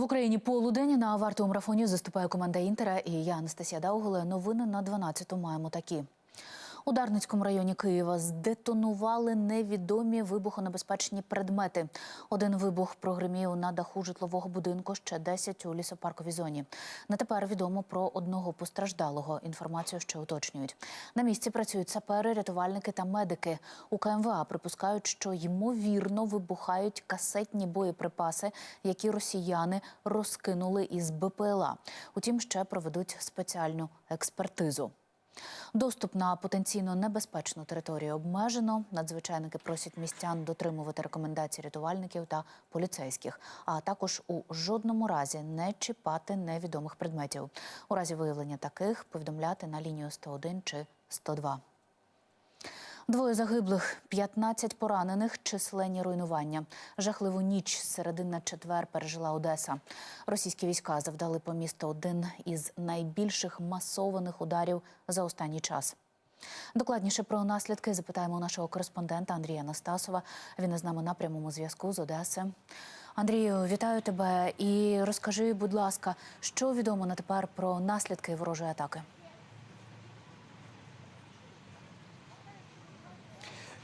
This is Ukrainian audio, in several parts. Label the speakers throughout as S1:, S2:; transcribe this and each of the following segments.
S1: В Україні полудень на вартовому марафоні заступає команда Інтера і я Анастасія Дауголе. Новини на 12 маємо такі. У Дарницькому районі Києва здетонували невідомі вибухонебезпечні предмети. Один вибух прогримів на даху житлового будинку, ще 10 у лісопарковій зоні. На тепер відомо про одного постраждалого. Інформацію ще уточнюють. На місці працюють сапери, рятувальники та медики. У КМВА припускають, що ймовірно вибухають касетні боєприпаси, які росіяни розкинули із БПЛА. Утім, ще проведуть спеціальну експертизу. Доступ на потенційно небезпечну територію обмежено. Надзвичайники просять містян дотримувати рекомендацій рятувальників та поліцейських, а також у жодному разі не чіпати невідомих предметів. У разі виявлення таких повідомляти на лінію 101 чи 102. Двоє загиблих, 15 поранених, численні руйнування. Жахливу ніч з середи на четвер пережила Одеса. Російські війська завдали по місту один із найбільших масованих ударів за останній час. Докладніше про наслідки запитаємо у нашого кореспондента Андрія Настасова. Він із нами на прямому зв'язку з Одеси. Андрію, вітаю тебе і розкажи, будь ласка, що відомо на тепер про наслідки ворожої атаки.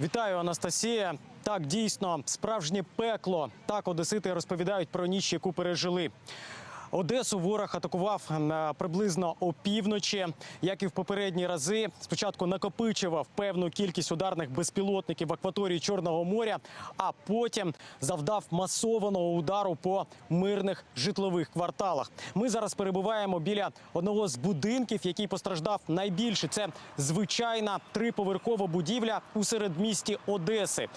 S2: Вітаю, Анастасія. Так, дійсно, справжнє пекло. Так, одесити розповідають про ніч, яку пережили. Одесу ворог атакував е, приблизно опівночі, як і в попередні рази. Спочатку накопичував певну кількість ударних безпілотників в акваторії Чорного моря, а потім завдав масованого удару по мирних житлових кварталах. Ми зараз перебуваємо біля одного з будинків, який постраждав найбільше. Це звичайна триповерхова будівля у середмісті Одеси.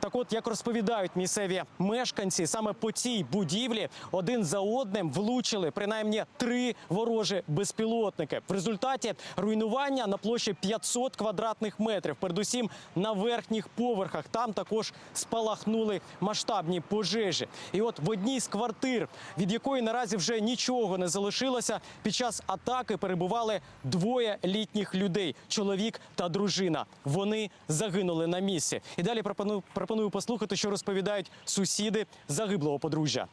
S2: Так, от як розповідають місцеві мешканці, саме по цій будівлі один за одним влучили принаймні три ворожі безпілотники. В результаті руйнування на площі 500 квадратних метрів, передусім на верхніх поверхах. Там також спалахнули масштабні пожежі. І от в одній з квартир, від якої наразі вже нічого не залишилося, під час атаки перебували двоє літніх людей чоловік та дружина. Вони загинули на місці. І далі пропоную, пропоную послухати, що розповідають сусіди загиблого подружжя.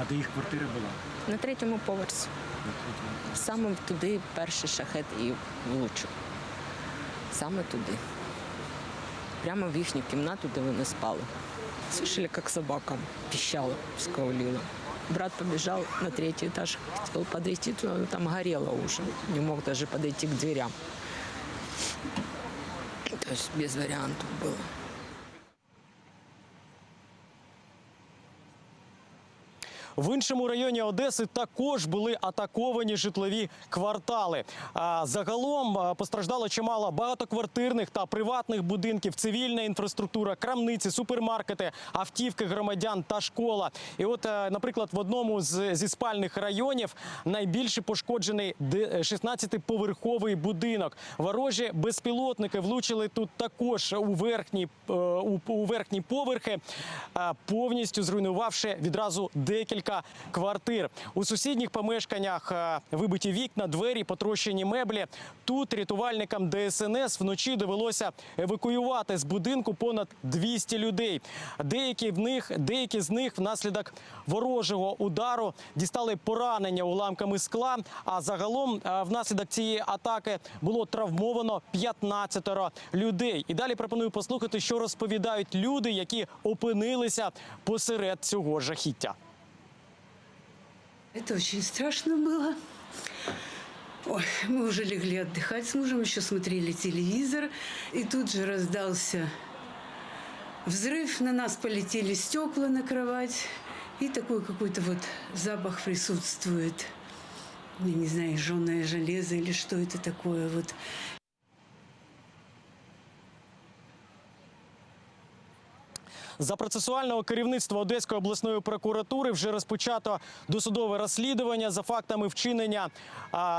S3: А де їх квартира була?
S4: На третьому поверсі. Саме туди перший шахет і влучив. Саме туди. Прямо в їхню кімнату, де вони спали. Слышали, як собака пищала, скаулила. Брат побежал на третий этаж, хотел подойти туда, но там горело уже. Не мог даже подойти к дверям. То есть без вариантов было.
S2: В іншому районі Одеси також були атаковані житлові квартали. Загалом постраждало чимало багатоквартирних та приватних будинків, цивільна інфраструктура, крамниці, супермаркети, автівки громадян та школа. І от, е, наприклад, в одному з зі спальних районів найбільше пошкоджений де- 16-поверховий будинок. Ворожі безпілотники влучили тут також у верхні, е, у, верхні поверхи, е, повністю зруйнувавши відразу декілька квартир. У сусідніх помешканнях е, вибиті вікна, двері, потрощені меблі. Тут рятувальникам ДСНС вночі довелося евакуювати з будинку понад 200 людей. Деякі в них, деякі з них внаслідок ворожого удару дістали поранення уламками скла. А загалом е, внаслідок цієї атаки було травмовано 15 людей. І далі пропоную послухати, що розповідають люди, які опинилися посеред цього жахіття.
S5: Это очень страшно было. Ой, мы уже легли отдыхать с мужем, еще смотрели телевизор. И тут же раздался взрыв. На нас полетели стекла на кровать. И такой какой-то вот запах присутствует. Я не знаю, жженое железо или что это такое. Вот
S2: За процесуального керівництва Одеської обласної прокуратури вже розпочато досудове розслідування за фактами вчинення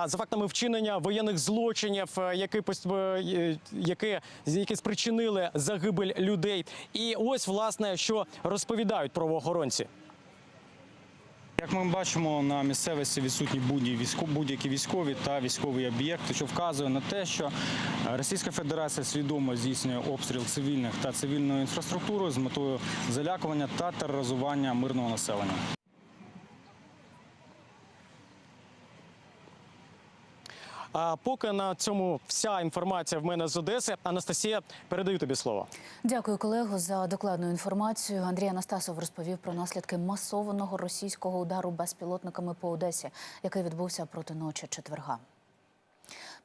S2: за фактами вчинення воєнних злочинів, е, які е, які, які спричинили загибель людей. І ось власне що розповідають правоохоронці.
S3: Як ми бачимо, на місцевості відсутні будь-які військові та військові об'єкти, що вказує на те, що е, Російська Федерація свідомо здійснює обстріл цивільних та цивільної інфраструктури з метою залякування та тероризування мирного населення.
S2: А поки на цьому вся інформація в мене з Одеси. Анастасія, передаю тобі слово.
S1: Дякую, колего, за докладну інформацію. Андрій Анастасов розповів про наслідки масованого російського удару безпілотниками по Одесі, який відбувся проти ночі четверга.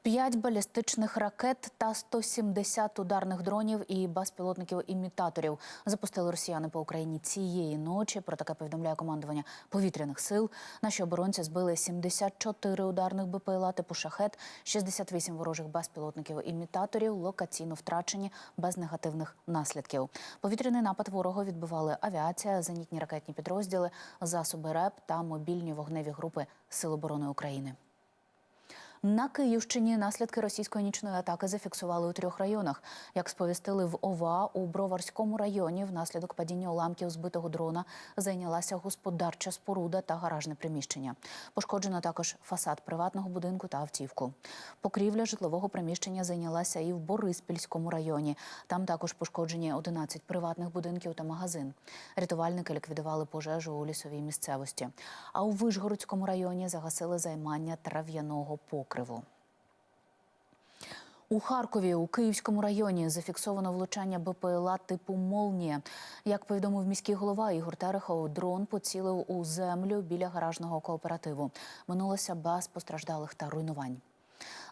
S1: П'ять балістичних ракет та 170 ударних дронів і безпілотників-імітаторів запустили росіяни по Україні цієї ночі. Про таке повідомляє командування повітряних сил. Наші оборонці збили 74 ударних БПЛА типу шахет, 68 ворожих безпілотників-імітаторів локаційно втрачені без негативних наслідків. Повітряний напад ворога відбивали авіація, зенітні ракетні підрозділи, засоби РЕП та мобільні вогневі групи Сил оборони України. На Київщині наслідки російської нічної атаки зафіксували у трьох районах. Як сповістили в ОВА, у Броварському районі внаслідок падіння уламків збитого дрона зайнялася господарча споруда та гаражне приміщення. Пошкоджено також фасад приватного будинку та автівку. Покрівля житлового приміщення зайнялася і в Бориспільському районі. Там також пошкоджені 11 приватних будинків та магазин. Рятувальники ліквідували пожежу у лісовій місцевості. А у Вишгородському районі загасили займання трав'яного покриву. У Харкові у Київському районі зафіксовано влучання БПЛА типу Молнія. Як повідомив міський голова Ігор Терехов, дрон поцілив у землю біля гаражного кооперативу. Минулося без постраждалих та руйнувань.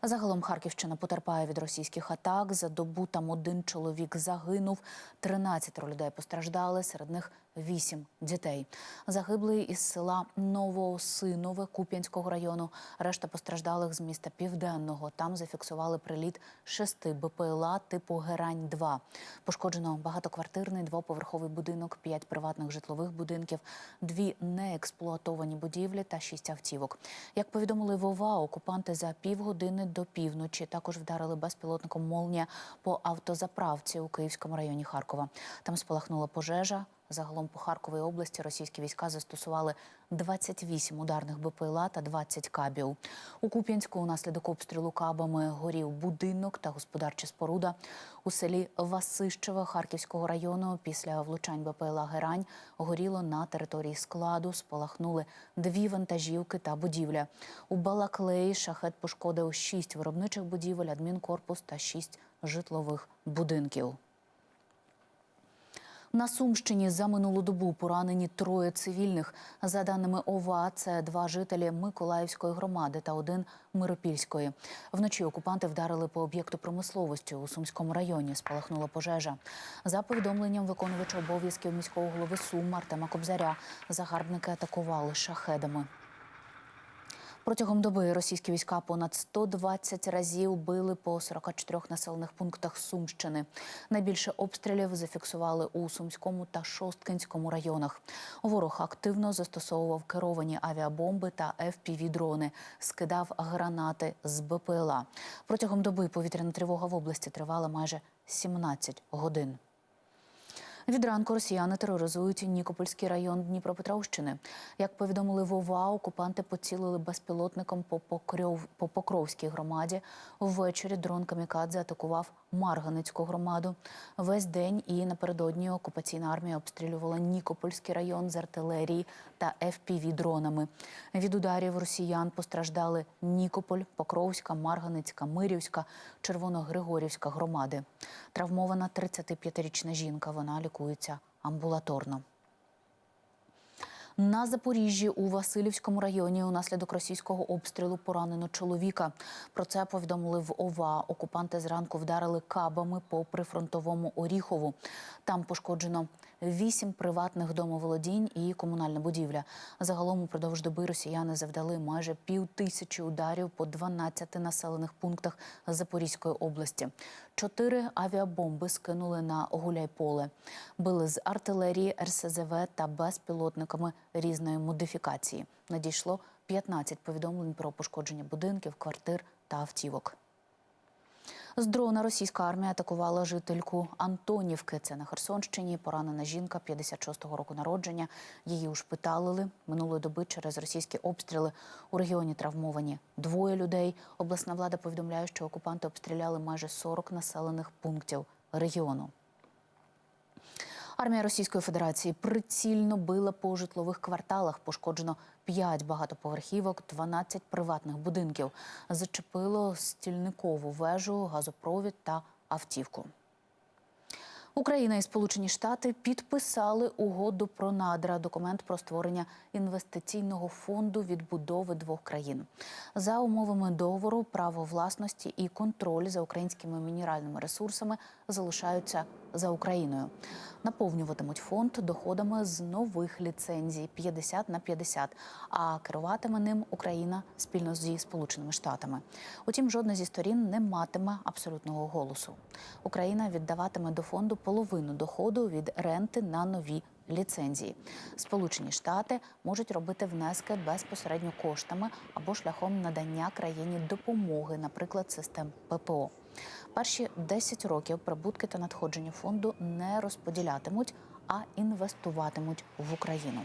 S1: Загалом Харківщина потерпає від російських атак. За добу там один чоловік загинув, 13 людей постраждали, серед них 8 дітей. Загиблий із села Новоосинове Куп'янського району. Решта постраждалих з міста Південного. Там зафіксували приліт шести БПЛА типу Герань-2. Пошкоджено багатоквартирний двоповерховий будинок, п'ять приватних житлових будинків, дві неексплуатовані будівлі та шість автівок. Як повідомили в ОВА, окупанти за півгодини до півночі також вдарили безпілотником «Молнія» по автозаправці у Київському районі Харкова. Там спалахнула пожежа. Загалом по Харковій області російські війська застосували 28 ударних БПЛА та 20 кабів. У Куп'янську унаслідок обстрілу кабами горів будинок та господарча споруда. У селі Васищеве Харківського району після влучань БПЛА Герань горіло на території складу. Спалахнули дві вантажівки та будівля. У Балаклеї шахет пошкодив шість виробничих будівель, адмінкорпус та шість житлових будинків. На Сумщині за минулу добу поранені троє цивільних. За даними ОВА, це два жителі Миколаївської громади та один Миропільської. Вночі окупанти вдарили по об'єкту промисловості у Сумському районі. Спалахнула пожежа. За повідомленням виконувача обов'язків міського голови Сум Артема Кобзаря, загарбники атакували шахедами. Протягом доби російські війська понад 120 разів били по 44 населених пунктах Сумщини. Найбільше обстрілів зафіксували у Сумському та Шосткинському районах. Ворог активно застосовував керовані авіабомби та FPV-дрони, скидав гранати з БПЛА. Протягом доби повітряна тривога в області тривала майже 17 годин. Від ранку росіяни тероризують Нікопольський район Дніпропетровщини. Як повідомили в ОВА, окупанти поцілили безпілотником по, Покров... по Покровській громаді. Ввечері дрон Камікадзе атакував Марганицьку громаду. Весь день і напередодні окупаційна армія обстрілювала Нікопольський район з артилерії та FPV-дронами. Від ударів росіян постраждали Нікополь, Покровська, Марганицька, Мирівська, Червоногригорівська громади. Травмована 35-річна жінка. Вона лікується амбулаторно. На Запоріжжі у Васильівському районі унаслідок російського обстрілу поранено чоловіка. Про це повідомили в ОВА. Окупанти зранку вдарили кабами по прифронтовому Оріхову. Там пошкоджено вісім приватних домоволодінь і комунальна будівля. Загалом упродовж доби росіяни завдали майже пів тисячі ударів по 12 населених пунктах Запорізької області. Чотири авіабомби скинули на Гуляйполе. Били з артилерії, РСЗВ та безпілотниками різної модифікації. Надійшло 15 повідомлень про пошкодження будинків, квартир та автівок. З дрона російська армія атакувала жительку Антонівки. Це на Херсонщині. Поранена жінка 56-го року народження. Її ушпиталили минулої доби через російські обстріли. У регіоні травмовані двоє людей. Обласна влада повідомляє, що окупанти обстріляли майже 40 населених пунктів регіону. Армія Російської Федерації прицільно била по житлових кварталах. Пошкоджено 5 багатоповерхівок, 12 приватних будинків. Зачепило стільникову вежу, газопровід та автівку. Україна і Сполучені Штати підписали угоду про надра, документ про створення інвестиційного фонду відбудови двох країн. За умовами договору, право власності і контроль за українськими мінеральними ресурсами залишаються за Україною. Наповнюватимуть фонд доходами з нових ліцензій 50 на 50, а керуватиме ним Україна спільно зі Сполученими Штатами. Утім, жодна зі сторін не матиме абсолютного голосу. Україна віддаватиме до фонду половину доходу від ренти на нові ліцензії. Сполучені Штати можуть робити внески безпосередньо коштами або шляхом надання країні допомоги, наприклад, систем ППО. Перші 10 років прибутки та надходження фонду не розподілятимуть, а інвестуватимуть в Україну.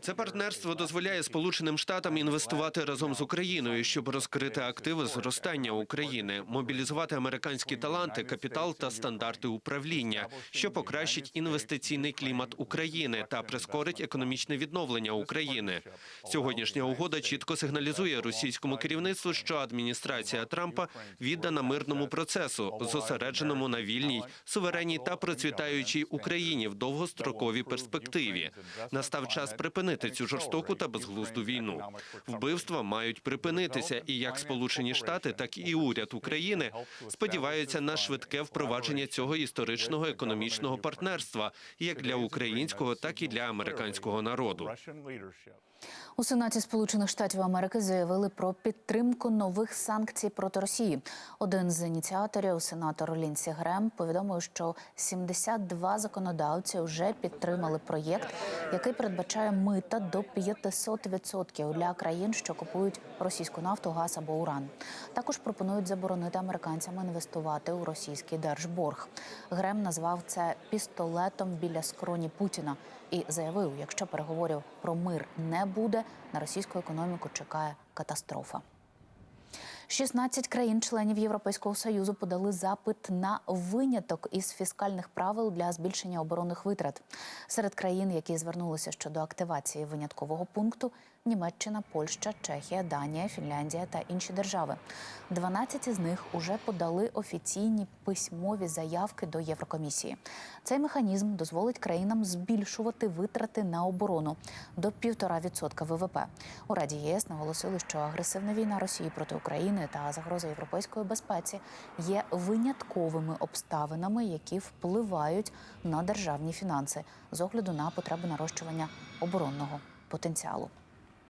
S6: Це партнерство дозволяє Сполученим Штатам інвестувати разом з Україною, щоб розкрити активи зростання України, мобілізувати американські таланти, капітал та стандарти управління, що покращить інвестиційний клімат України та прискорить економічне відновлення України. Сьогоднішня угода чітко сигналізує російському керівництву, що адміністрація Трампа віддана мирному процесу, зосередженому на вільній, суверенній та процвітаючій Україні в довгостроковій перспективі. Настав час припинити цю жорстоку та безглузду війну. Вбивства мають припинитися, і як Сполучені Штати, так і уряд України сподіваються на швидке впровадження цього історичного економічного партнерства, як для українського, так і для американського народу.
S1: У Сенаті Сполучених Штатів Америки заявили про підтримку нових санкцій проти Росії. Один з ініціаторів, сенатор Лінсі Грем, повідомив, що 72 законодавці вже підтримали проєкт, який передбачає мита до 500% для країн, що купують російську нафту, газ або уран. Також пропонують заборонити американцям інвестувати у російський держборг. Грем назвав це пістолетом біля скроні Путіна і заявив, якщо переговорів про мир не буде, на російську економіку чекає катастрофа. 16 країн-членів Європейського союзу подали запит на виняток із фіскальних правил для збільшення оборонних витрат. Серед країн, які звернулися щодо активації виняткового пункту, Німеччина, Польща, Чехія, Данія, Фінляндія та інші держави. 12 із них уже подали офіційні письмові заявки до Єврокомісії. Цей механізм дозволить країнам збільшувати витрати на оборону до 1,5% ВВП. У Раді ЄС наголосили, що агресивна війна Росії проти України та загроза європейської безпеці є винятковими обставинами, які впливають на державні фінанси з огляду на потребу нарощування оборонного потенціалу.